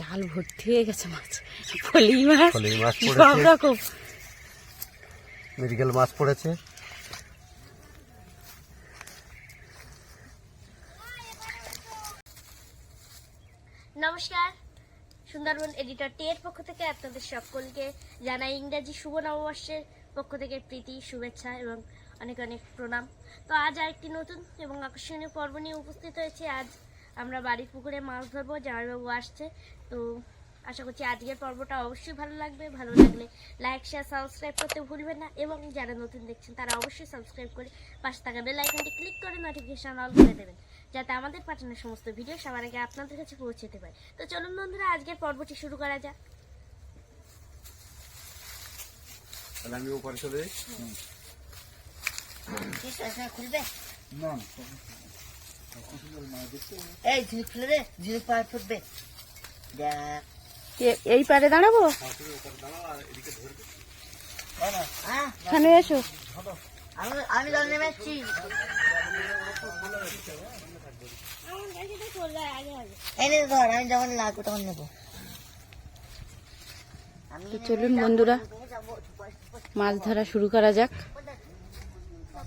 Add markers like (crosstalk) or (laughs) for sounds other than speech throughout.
জাল ভর্তি হয়ে গেছে মাছ। ফলি মাছ। ফলি মাছ সব। রকম মেডিকেল মাছ পড়েছে। নমস্কার। সুন্দরবন এডিটর টি এর পক্ষ থেকে আপনাদের সকলকে জানাই ইংরাজি শুভ নববর্ষের পক্ষ থেকে প্রীতি শুভেচ্ছা এবং অনেক অনেক প্রণাম। তো আজ আরেকটি নতুন এবং আকর্ষণীয় পর্ব নিয়ে উপস্থিত হয়েছে। আজ আমরা বাড়ির পুকুরে মাছ ধরবো জামাইবাবু আসছে। তো আশা করছি আজকের পর্বটা অবশ্যই ভালো লাগবে। ভালো লাগলে লাইক শেয়ার সাবস্ক্রাইব করতে ভুলবেন না। এবং যারা নতুন দেখছেন তারা অবশ্যই সাবস্ক্রাইব করে পাশে থাকা বেল আইকনটি ক্লিক করে নোটিফিকেশন অল করে দেবেন যাতে আমাদের পাঠানো সমস্ত ভিডিও সবার আগে আপনাদের কাছে পৌঁছে যেতে পারে। তো চলুন বন্ধুরা আজকের পর্বটি শুরু করা যাক। তাহলে আমি ওপারে চলে যাই। খুলবে এই খুলে রে ফুটবে। এই পারে দাঁড়াবো? এখানে এসো। আমি আমি জল নেমে আমি যখন লাগবো তখন নেব। চলুন বন্ধুরা মাছ ধরা শুরু করা যাক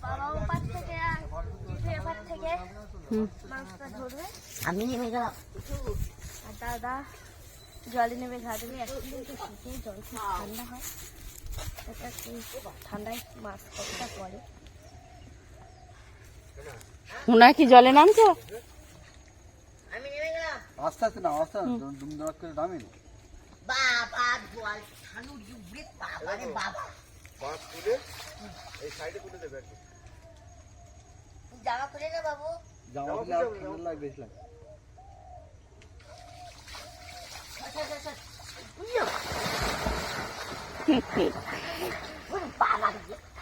বাবা ওপার থেকে আর পিঠে এপার থেকে হুম মাছটা ধরবে আমি নেমে গেলাম দাদা জলে এখন কিন্তু শীতে জল খুব ঠান্ডা হয়। এটা খুব ঠান্ডায় মাছ কতটা পড়ে? সোনা কি জলে নামছো? আমি নেমে আস্তে আস্তে না আস্তে দুম দড়াক করে নামি বাবা জল ঠান্ডু জুবড়ে বাবা রে বাবা। মাছ তুলে এই সাইডে তুলে দেবে একদম। জামা খুলে নে বাবু। জামা আর ঠান্ডা লাগবে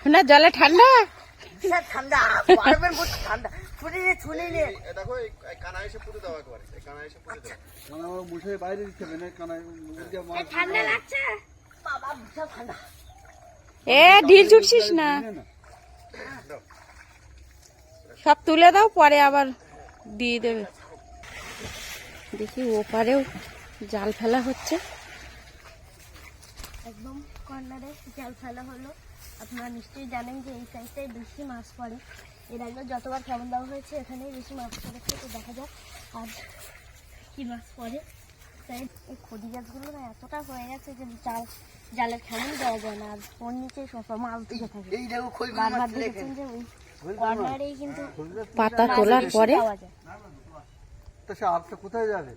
সোনা জলে ঠান্ডা? ঠান্ডা গরমের মধ্যে ঠান্ডা। ছুনে নে ছুনে নে। দেখো এই এই কানা এসে পুঁতে দাও একবারে। এই কানা এসে পুঁতে দাও। কানা আমার মুখে বাইরে দিতে হবে না কানা ঠান্ডা লাগছে? বাবা বিশাল ঠান্ডা। এ ঢিল ছুটছিস না? না। সব তুলে দাও পরে আবার দিয়ে দেবে। দেখি ওপারেও জাল ফেলা হচ্ছে। একদম কর্নারে জাল ফেলা হলো। আপনারা নিশ্চয়ই জানেন যে এই সাইডটাই বেশি মাছ পড়ে। এর আগে যতবার কেমন দেওয়া হয়েছে এখানেই বেশি মাছ পড়েছে তো দেখা যাক আজ কি মাছ পড়ে। তাই এই খড়ি গাছগুলো না এতটা হয়ে গেছে যে জাল জালের খেমন দেওয়া যায় না। আর ওর নিচে সব মাছ দিকে থাকে। এই দেখো খই বারবার দেখেছেন যে ওই পাতা মাছ তোলার পরে? কোথায় যাবে?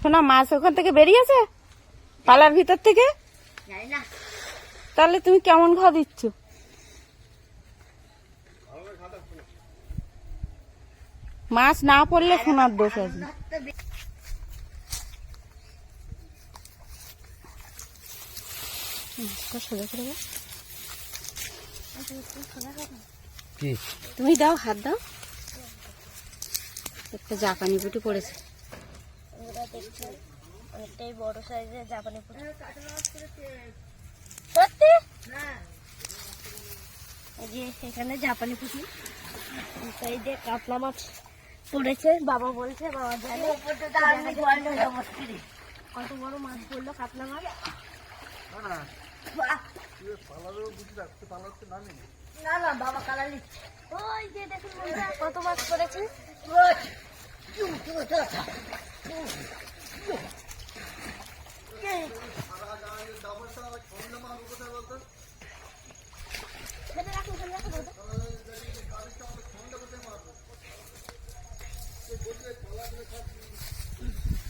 সোনা মাছ ওখান থেকে বেরিয়েছে? পালার ভিতর থেকে? না। তাহলে তুমি কেমন ঘা দিচ্ছ? মাছ না পড়লে সোনার দোষ আছে। সোজা করে। কি? তুমি দাও হাত দাও। একটা জাপানি পুটি পড়েছে। ওরা দেখছেন অনেকটাই বড় সাইজের জাপানি পুঁটি। সত্যি? এই যে এখানে জাপানি পুঁটি। এই সাইডে কাতলা মাছ পড়েছে বাবা বলছে বাবা জানে। কত বড় মাছ পড়ল কাতলা মাছ। না না বাবা ওই যে দেখুন কত মাছ পড়েছে।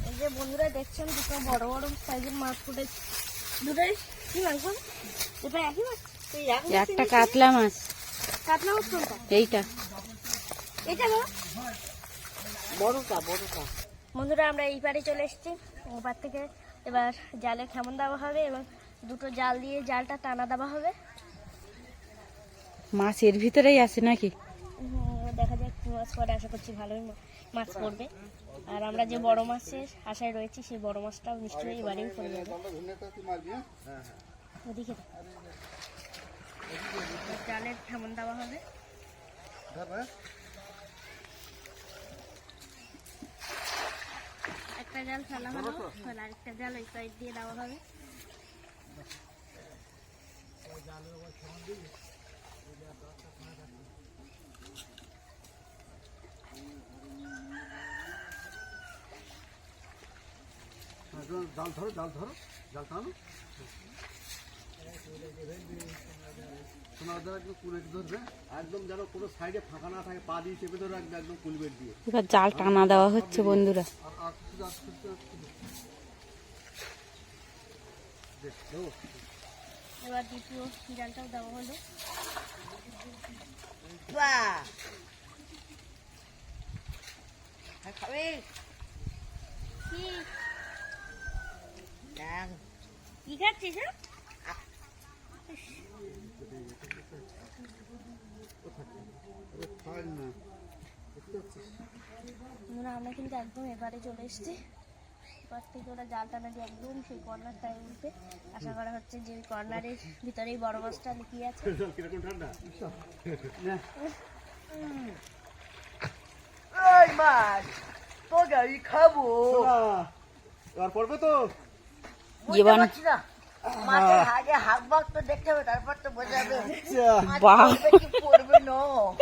এই যে বন্ধুরা দেখছেন দুটো বড় বড় সাইজের মাছ ফুটেছে। দুটোই? একটা কাতলা মাছ। কাতলা মাছ কোনটা এইটা। এটা বড়টা বড়টা। বন্ধুরা আমরা এই পারে চলে এসেছি। ওপার থেকে এবার জালে খেমন দেওয়া হবে এবং দুটো জাল দিয়ে জালটা টানা দেওয়া হবে। মাছ এর ভিতরেই আছে নাকি? দেখা যাক কি মাছ পড়ে। আশা করছি ভালোই মাছ পড়বে। আর আমরা যে বড় মাছের আশায় রয়েছি সেই বড় মাছটাও নিশ্চয়ই এবারেই পড়ে যাবে। ওদিকে জালের খেমন দেওয়া হবে। একটা জাল ফেলা হলো এবার আরেকটা জাল ওই সাইড দিয়ে দেওয়া হবে। হ্যাঁ, জাল ধরো জাল ধরো জাল টানো। তোমার ওদের একদম কুলেট ধরবে। একদম যেন কোনো সাইডে ফাঁকা না থাকে পা দিয়ে চেপে ধরো একদম একদম কুলবেট দিয়ে। এবার জাল টানা দেওয়া হচ্ছে বন্ধুরা। এবার দ্বিতীয় জালটাও দেওয়া হলো। বাহ। খাবে কি? ডাং কি খাচ্ছিস আমরা কিন্তু একদম এবারে চলে এসেছি। এবার থেকে ওরা জাল টানা দিয়ে একদম সেই কর্নারটায় উঠবে আশা করা হচ্ছে যে ওই কর্নারের ভিতরেই বড় মাছটা লুকিয়ে আছে। কীরকম ঠান্ডা মাছ তো গাড়ি খাব। এবার পড়বে তো? জীবন-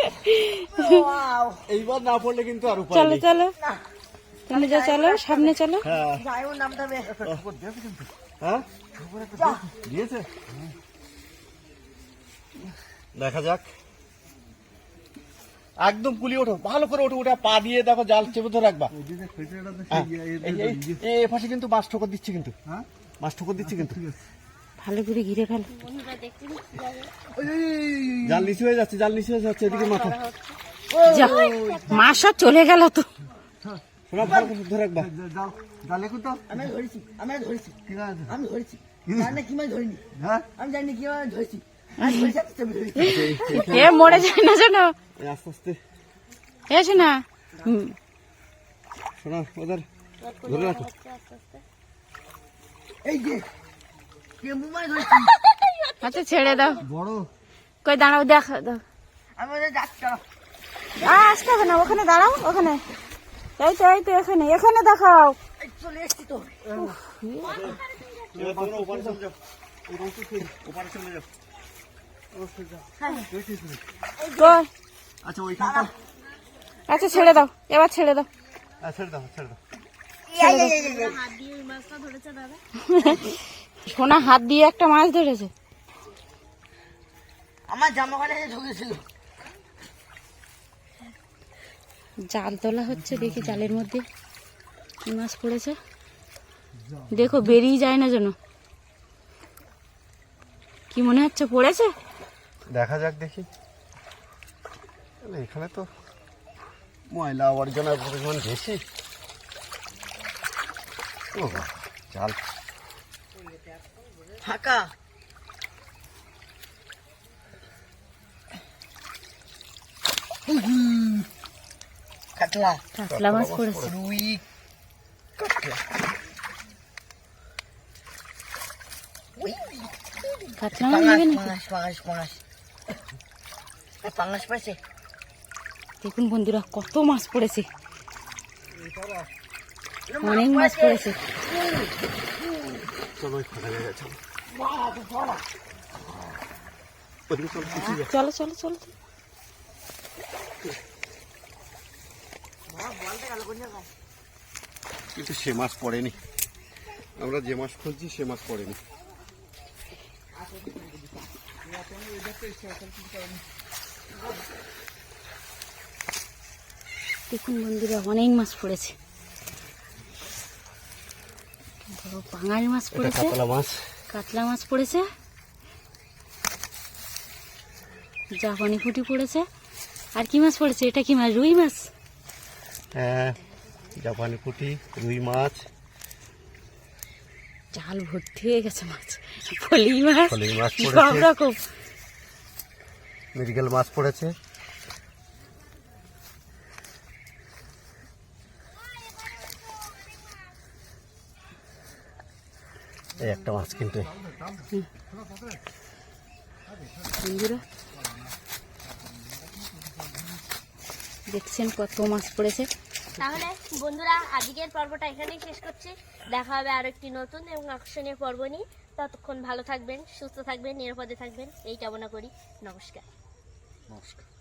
(laughs) এইবার না পড়লে কিন্তু আর চলো চলো। তুমি যা চলো সামনে চলো। হ্যাঁ। হ্যাঁ? দেখা যাক। একদম কুলি ওঠো ভালো করে ওঠো ওটা পা দিয়ে দেখো জাল চেপে ধরে রাখবা। হ্যাঁ, এই এ পাশে কিন্তু মাছ ঠোকর দিচ্ছে কিন্তু। মাছ ঠোকর দিচ্ছে কিন্তু। ভালো করে ঘিরে ফেলো। জাল নিচু হয়ে যাচ্ছে জাল নিচু হয়ে যাচ্ছে এদিকে মাথা। মাছ চলে গেল তো। শোনা ভালো করে ধরে রাখবা। জালে তো আমি ধরেছি আমি ধরেছি। ঠিক আছে। আমি ধরেছি। জানি কি মাছ ধরিনি। হ্যাঁ? আমি জানি কি মাছ ধরেছি। এ মরে যায় না জানো? আস্তে আস্তে। এসো না হুম, শোনা ওদের। ধরে রাখো। আস্তে আস্তে এই যে কেমু মাছ ধরেছি (laughs) আচ্ছা ছেড়ে দাও। বড়। কই দাঁড়াও দেখ দাও। আমি যাচ্ছি আ, আসতে হবে না ওখানে দাঁড়াও ওখানে। এই তো এই তো এখানে এখানে দেখাও। চলে এসছি তো? আচ্ছা আচ্ছা ছেড়ে দাও এবার ছেড়ে দাও। হ্যাঁ, ছেড়ে দাও ছেড়ে দাও। হাত দিয়ে ওই মাছটা ধরেছে দাদা। সোনা হাত দিয়ে একটা মাছ ধরেছে। আমার জামা কাটা ঢুকেছিল। জাল তোলা হচ্ছে দেখি জালের মধ্যে কি মাছ পড়েছে। দেখো বেরিয়ে যায় না যেন। কি মনে হচ্ছে পড়েছে? দেখা যাক দেখি। এখানে তো ময়লা আবর্জনার পরিমাণ বেশি। ও জাল। ফাঁকা। কাতলা। কাতলা মাছ পড়েছে। রুই কাতলা। মাছ নেবে পাঙাশ পাঙাশ পাঙাশ। পাঙাশ পাইছে দেখুন বন্ধুরা কত মাছ পড়েছে। অনেক মাছ পড়েছে। চলো চলো চলো। কিন্তু সে মাছ পড়েনি। আমরা যে মাছ খুঁজছি সে মাছ পড়েনি। দেখুন বন্ধুরা অনেক মাছ পড়েছে। পাঙাল মাছ পড়েছে কাতলা মাছ। কাতলা মাছ পড়েছে জাপানি ফুটি পড়েছে। আর কি মাছ পড়েছে? এটা কি মাছ? রুই মাছ? হ্যাঁ জাপানি পুঁটি রুই মাছ। জাল ভর্তি হয়ে গেছে মাছ। ফলি মাছ? ফলি মাছ সব রকম। মেডিকেল মাছ পড়েছে। এই একটা মাছ কিন্তু। দেখছেন কত মাছ পড়েছে। তাহলে বন্ধুরা আজকের পর্বটা এখানেই শেষ করছি। দেখা হবে আরও একটি নতুন এবং আকর্ষণীয় পর্ব নিয়ে। ততক্ষণ ভালো থাকবেন সুস্থ থাকবেন নিরাপদে থাকবেন। এই কামনা করি। নমস্কার। নমস্কার।